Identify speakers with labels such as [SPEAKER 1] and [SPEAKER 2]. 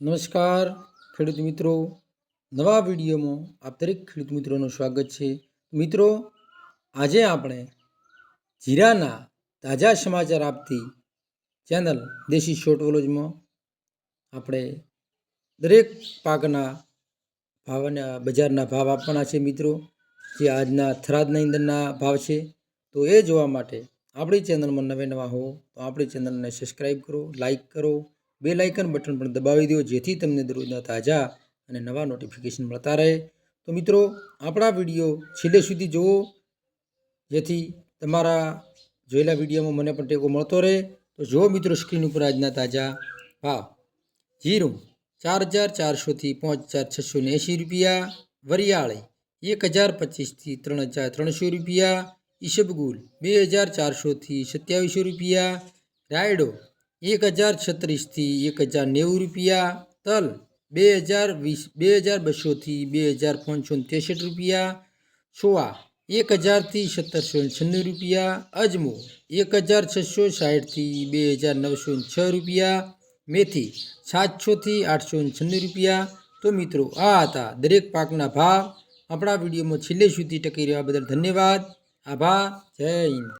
[SPEAKER 1] નમસ્કાર, ખેડૂત મિત્રો. નવા વિડીયોમાં આપ દરેક ખેડૂત મિત્રોનું સ્વાગત છે. મિત્રો, આજે આપણે જીરાના તાજા સમાચાર આપતી ચેનલ દેશી શોર્ટ વોલોજમાં આપણે દરેક પાકના ભાવના, બજારના ભાવ આપવાના છે મિત્રો, જે આજના થરાદના ઈંધણના ભાવ છે. તો એ જોવા માટે આપણી ચેનલમાં નવે નવા હો તો આપણી ચેનલને સબસ્ક્રાઈબ કરો લાઈક કરો બે લાઇકન બટન પણ દબાવી દો, જેથી તમને દરરોજના તાજા અને નવા નોટિફિકેશન મળતા રહે. તો મિત્રો, આપણા વીડિયો છેલ્લે સુધી જુઓ, જેથી તમારા જોયેલા વિડીયોમાં મને પણ ટેકો મળતો રહે. તો જુઓ મિત્રો સ્ક્રીન ઉપર આજના તાજા ભાવ. જીરું ચાર હજાર ચારસોથી પાંચ હજાર છસો ને એંશી રૂપિયા, વરિયાળી એક હજાર પચીસથી ત્રણ હજાર ત્રણસો રૂપિયા ઈશબગુલ બે હજાર ચારસોથી સત્યાવીસો રૂપિયા, રાયડો એક હજાર છત્રીસથી એક હજાર નેવું રૂપિયા, તલ બે હજાર વીસ, બે હજાર બસોથી બે હજાર પાંચસો ત્રેસઠ રૂપિયા, સોવા એક હજારથી સત્તરસો છન્નું રૂપિયા, અજમો એક હજાર છસો સાઠથી બે હજાર નવસો છ રૂપિયા, મેથી સાતસોથી આઠસો છન્નું રૂપિયા. તો મિત્રો, આ હતા દરેક પાકના ભાવ. આપણા વિડીયોમાં છેલ્લે સુધી ટકી રહેવા બદલ ધન્યવાદ. આભાર. જય હિન્દ.